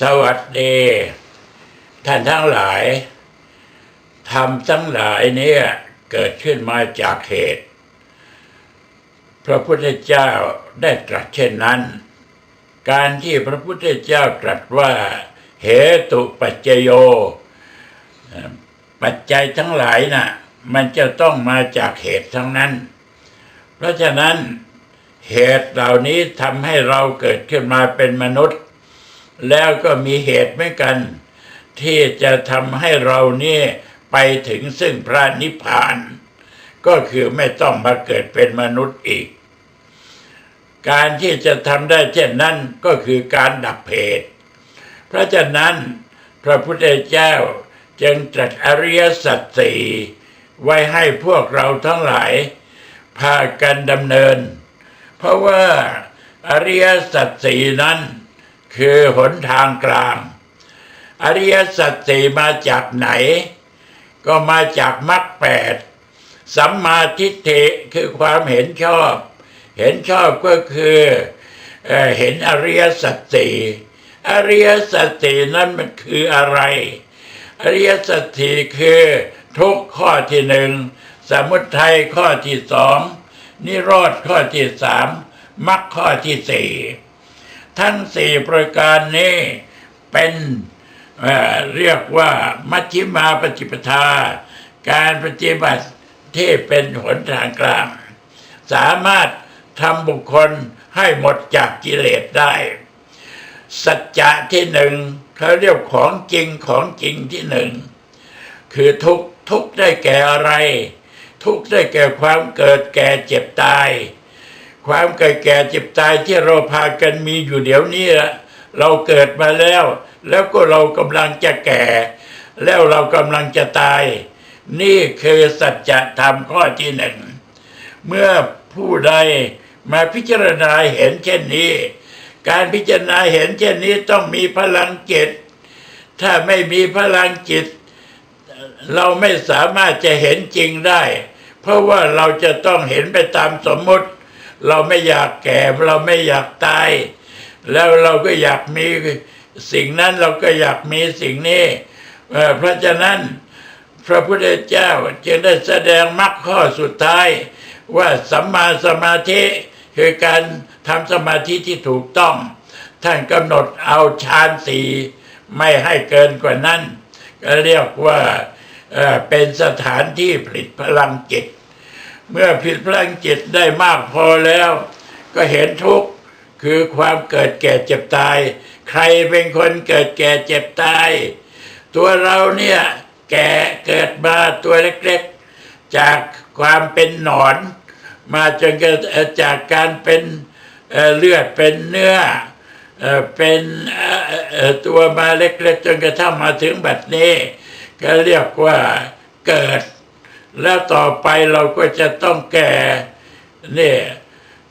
สวัสดี ท่านทั้งหลายธรรมทั้งหลายเนี่ยเกิดขึ้นมาจากเหตุ พระพุทธเจ้าได้ตรัสเช่นนั้น การที่พระพุทธเจ้าตรัสว่า เหตุปัจจโย ปัจจัยทั้งหลายน่ะมันจะต้องมาจากเหตุทั้งนั้น เพราะฉะนั้นเหตุเหล่านี้ทำให้เราเกิดขึ้นมาเป็นมนุษย์ แล้วก็มีเหตุเหมือนกัน ที่จะทำให้เรานี่ไปถึงซึ่งพระนิพพาน ก็คือไม่ต้องมาเกิดเป็นมนุษย์อีก การที่จะทำได้เช่นนั้นก็คือการดับเหตุเพราะฉะนั้นพระพุทธเจ้าจึงตรัสอริยสัจสี่ไว้ให้พวกเราทั้งหลาย พากันดำเนิน เพราะว่าอริยสัจสี่นั้น คือหนทางกลาง อริยสัจสี่มาจากไหน ก็มาจากมรรคแปดสัมมาทิฏฐิคือความเห็นชอบ เห็นชอบก็คือเอเห็นอริยสัจสี่อริยสัจสี่นั้นมันคืออะไร อริยสัจสี่คือทุกข้อที่หนึ่งสมุทัยข้อที่สองนิโรธข้อที่สามมรรคข้อที่สี่ ทั้งสี่ประการนี้เป็นเเรียกว่ามัชฌิมาปฏิปทา การปฏิบัติที่เป็นหนทางกลาง สามารถทำบุคคลให้หมดจากกิเลสได้ สัจจะที่หนึ่งเขาเรียกของจริงของจริงที่หนึ่งคือทุกทุกได้แก่อะไร ทุกได้แก่ความเกิดแก่เจ็บตาย ความเกิดแก่เจ็บตายที่เราพากันมีอยู่เดี๋ยวนี้ละเราเกิดมาแล้ว แล้วก็เรากำลังจะแก่ แล้วเรากำลังจะตาย นี่คือสัจธรรมข้อที่หนึ่ง เมื่อผู้ใดมาพิจารณาเห็นเช่นนี้ การพิจารณาเห็นเช่นนี้ต้องมีพลังจิต ถ้าไม่มีพลังจิต เราไม่สามารถจะเห็นจริงได้ เพราะว่าเราจะต้องเห็นไปตามสมมติ เราไม่อยากแก่เราไม่อยากตาย แล้วเราก็อยากมีสิ่งนั้นเราก็อยากมีสิ่งนี้เพราะฉะนั้นพระพุทธเจ้าจึงได้แสดงมรรคข้อสุดท้าย ว่าสัมมาสมาธิคือการทำสมาธิที่ถูกต้อง ท่านกำหนดเอาฌานสีไม่ให้เกินกว่านั้น ก็เรียกว่าเอ่อเป็นสถานที่ผลิตพลังจิต เมื่อผลิตพลังจิตได้มากพอแล้ว ก็เห็นทุกข์คือความเกิดแก่เจ็บตาย ใครเป็นคนเกิดแก่เจ็บตาย ตัวเราเนี่ยแก่เกิดมาตัวเล็กๆ จากความเป็นหนอน มาจนกระเอ่อจากการเป็นเเลือดเป็นเนื้อเอเป็นตัวมาเล็กๆ จนกระทั่งมาถึงบัดนี้ ก็เรียกว่าเกิด แล้วต่อไปเราก็จะต้องแก่เนี่ย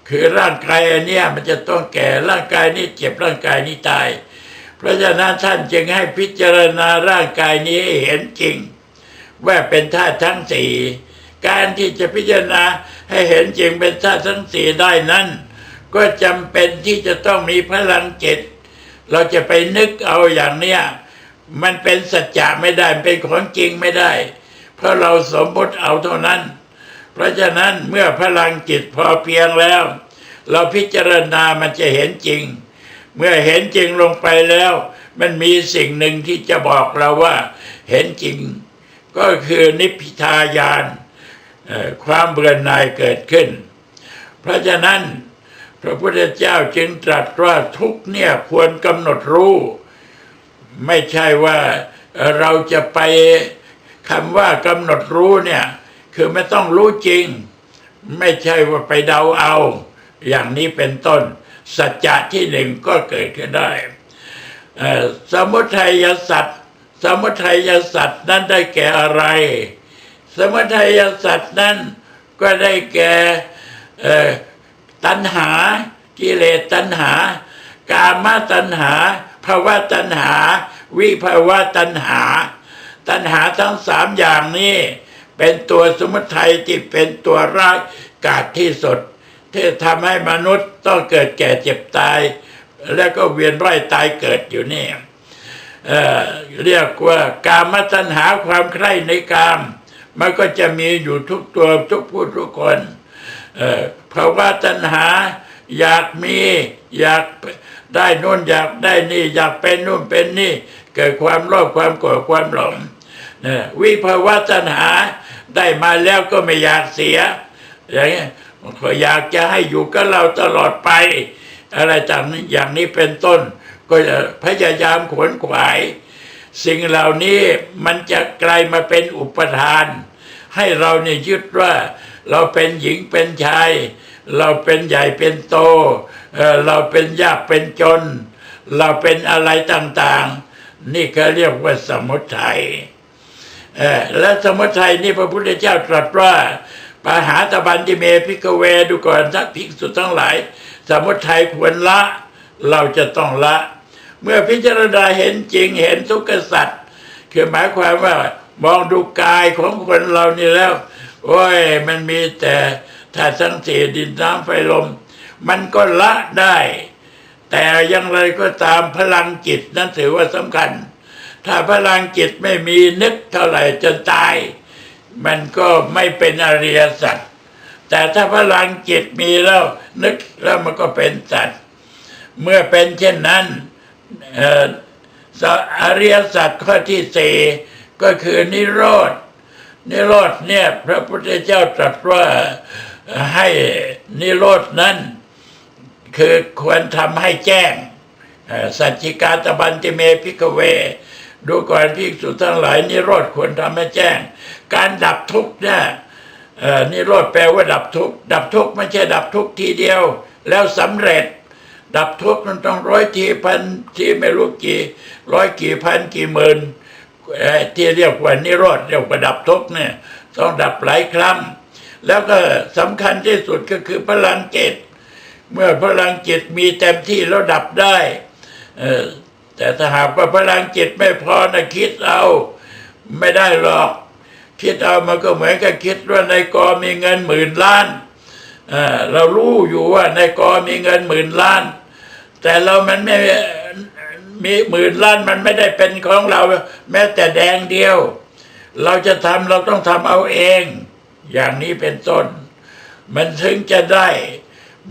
คือร่างกายอันเนี้ยมันจะต้องแก่ร่างกายนี้เจ็บร่างกายนี้ตาย เพราะฉะนั้นท่านจึงให้พิจารณาร่างกายนี้ให้เห็นจริง ว่าเป็นธาตุทั้งสี่การที่จะพิจารณาให้เห็นจริงเป็นธาตุทั้งสี่ได้นั้น ก็จำเป็นที่จะต้องมีพลังจิต เราจะไปนึกเอาอย่างเนี้ยมันเป็นสัจจะไม่ได้เป็นของจริงไม่ได้ เพราะเราสมมติเอาเท่านั้น เพราะฉะนั้นเมื่อพลังจิตพอเพียงแล้ว เราพิจารณามันจะเห็นจริง เมื่อเห็นจริงลงไปแล้ว มันมีสิ่งหนึ่งที่จะบอกเราว่าเห็นจริง ก็คือนิพพิทายานความเบื่อหน่ายเกิดขึ้น เพราะฉะนั้นพระพุทธเจ้าจึงตรัสว่าทุกเนี่ยควรกำหนดรู้ ไม่ใช่ว่าเราจะไป คำว่ากำหนดรู้เนี่ย คือไม่ต้องรู้จริง ไม่ใช่ว่าไปเดาเอา อย่างนี้เป็นต้น สัจจะที่หนึ่งก็เกิดขึ้นได้ สมุทัยสัตว์สมุทัยสัตว์นั้นได้แก่อะไร สมุทัยสัตว์นั้นก็ได้แก่ตัณหากิเลสตัณหา กามตัณหาภาวะตัณหา วิภาวะตัณหา ตัณหาทั้งสามอย่างนี้เป็นตัวสมุทัยที่เป็นตัวร้ายกาจที่สุดที่ทำให้มนุษย์ต้องเกิดแก่เจ็บตาย แล้วก็เวียนว่ายตายเกิดอยู่นี่เอ่อเรียกว่ากามตัณหาความใคร่ในกาม มันก็จะมีอยู่ทุกตัวทุกผู้ทุกคนเอ่อภาวะตัณหาอยากมีอยากได้นู่นอยากได้นี่ อยากเป็นนู่นเป็นนี่ เกิดความโลภความโกรธความหลงนี่ยวิภาวะตัณหาได้มาแล้วก็ไม่อยากเสียอย่างเงี้ยก็อยากจะให้อยู่กับเราตลอดไป อะไรต่างอย่างนี้เป็นต้น ก็จะพยายามขวนขวาย สิ่งเหล่านี้มันจะกลายมาเป็นอุปทาน ให้เราเนี่ยยึดว่า เราเป็นหญิงเป็นชาย เราเป็นใหญ่เป็นโตเเราเป็นยากเป็นจน เราเป็นอะไรต่างๆ นี่ก็เรียกว่าสมุทัยและสมุทัยนี่พระพุทธเจ้าตรัสว่าปหาตะบันติเมพิกเวดูก่อนทักภิกษุทั้งหลาย สมุทัยควรละ เราจะต้องละ เมื่อพิจารณาเห็นจริงเห็นทุกขสัตว์คือหมายความว่ามองดูกายของคนเรานี่แล้ว โอ้ย มันมีแต่ธาตุทั้งสี่ดินน้ำไฟลม มันก็ละได้ แต่อย่างไรก็ตามพลังจิตนั้นถือว่าสำคัญ ถ้าพลังจิตไม่มีนึกเท่าไหร่จนตาย มันก็ไม่เป็นอริยสัจแต่ถ้าพลังจิตมีแล้วนึกแล้วมันก็เป็นสัจเมื่อเป็นเช่นนั้นเอ่อสอริยสัจข้อที่สี่ก็คือนิโรธนิโรธเนี่ยพระพุทธเจ้าตรัสว่าให้นิโรธนั้น คือควรทำให้แจ้งสัจจิกาตบันติเมพิกเว ดูก่อนภิกษุทั้งหลายนิโรธควรทำให้แจ้ง การดับทุกข์เนี่ยนิโรธแปลว่าดับทุกข์ดับทุกข์ไม่ใช่ดับทุกข์ทีเดียว แล้วสำเร็จ ดับทุกข์มันต้องร้อยทีพันทีไม่รู้กี่ร้อยกี่พันกี่หมื่นที่เรียกว่านิโรธเรียกว่าดับทุกข์เนี่ยต้องดับหลายครั้งแล้วก็สำคัญที่สุดก็คือพลังจิต เมื่อพลังจิตมีเต็มที่แล้วดับได้แต่ถ้าหากว่าพลังจิตไม่พอนะคิดเอาไม่ได้หรอก คิดเอามันก็เหมือนกับคิดว่าในกอมีเงินหมื่นล้านเออเรารู้อยู่ว่าในกอมีเงินหมื่นล้าน แต่เรามันไม่มีหมื่นล้านมันไม่ได้เป็นของเรา แม้แต่แดงเดียว เราจะทำเราต้องทำเอาเอง อย่างนี้เป็นต้น มันถึงจะได้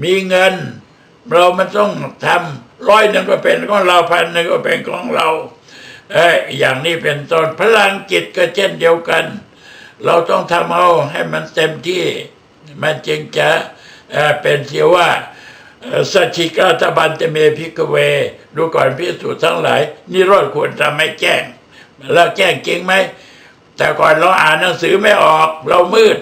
มีเงิน เรามันต้องทำร้อยหนึ่งก็เป็นของเราพันหนึ่งก็เป็นของเราเอ้อย่างนี้เป็นต้นพลังจิตก็เช่นเดียวกัน เราต้องทำเอาให้มันเต็มที่ มันจึงจะเอ่อเป็นเสียว่าสัจจิกาตบันเตเมพิกเว ดูก่อนพิสูจน์ทั้งหลายนิโรธควรทำให้แจ้ง แล้วแจ้งจริงไหมแต่ก่อนเราอ่านหนังสือไม่ออก เรามืด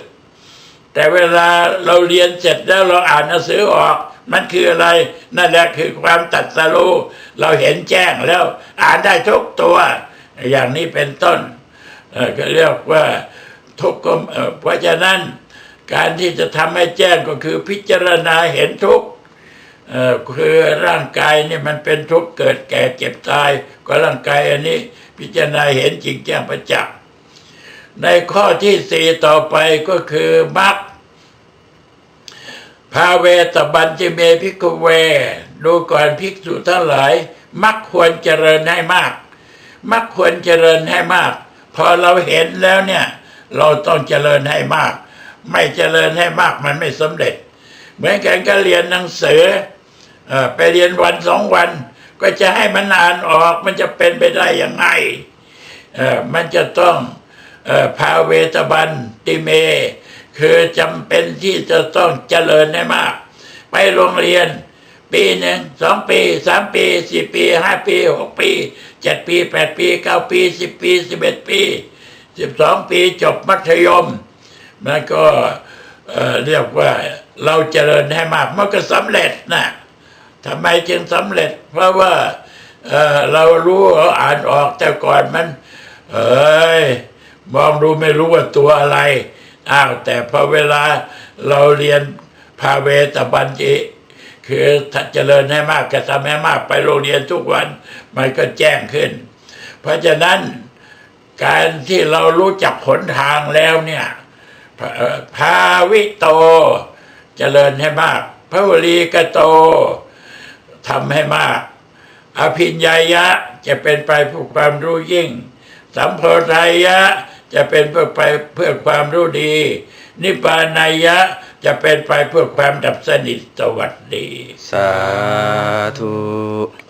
แต่เวลาเราเรียนเสร็จแล้วเราอ่านหนังสือออก มันคืออะไร นั่นแหละคือความตัดสรู้เราเห็นแจ้งแล้ว อ่านได้ทุกตัว อย่างนี้เป็นต้นก็เรียกว่าทุกข์เพราะฉะนั้นการที่จะทำให้แจ้งก็คือพิจารณาเห็นทุกข์คือร่างกายนี่มันเป็นทุกข์เกิดแก่เจ็บตาย ก็ร่างกายอันนี้ พิจารณาเห็นจริงแจ้งประจักษ์ ในข้อที่สี่ต่อไปก็คือมรรคพาเวตบัญจิเมพิกเว ดูก่อนภิกษุทั้งหลาย มักควรเจริญให้มาก มักควรเจริญให้มาก พอเราเห็นแล้วเนี่ย เราต้องเจริญให้มาก ไม่เจริญให้มากมันไม่สำเร็จ เหมือนกันก็เรียนหนังสืออไปเรียนวันสองวัน ก็จะให้มันอ่านออกมันจะเป็นไปได้ยังไงมันจะต้อง เออพาเวตบันติเม คือจำเป็นที่จะต้องเจริญให้มาก ไปโรงเรียน ปีหนึ่งสองปีสามปีสี่ปีห้าปีหกปีเจ็ดปีแปดปีเก้าปีสิบปีสิบเอ็ดปีสิบสองปีจบมัธยมมันก็เเรียกว่าเราเจริญให้มากมันก็สำเร็จนะทำไมจึงสำเร็จ เพราะว่าเเรารู้เราอ่านออกแต่ก่อนมัน เอ้ย มองดูไม่รู้ว่าตัวอะไร อ้าวแต่พอเวลาเราเรียนพาเวตบัญจิคือถ้าเจริญให้มากกระทำให้มากไปโรงเรียนทุกวัน มันก็แจ้งขึ้น เพราะฉะนั้นการที่เรารู้จักหนทางแล้วเนี่ยพาวิโตเจริญให้มากพระวลีกโตทำให้มาก อภิญญายะจะเป็นไปเพื่อความรู้ยิ่ง สัมโพธายะ จะเป็นเพื่อไปเพื่อความรู้ดี นิพพานายะจะเป็นไปเพื่อความดับสนิทสวัสดี สาธุ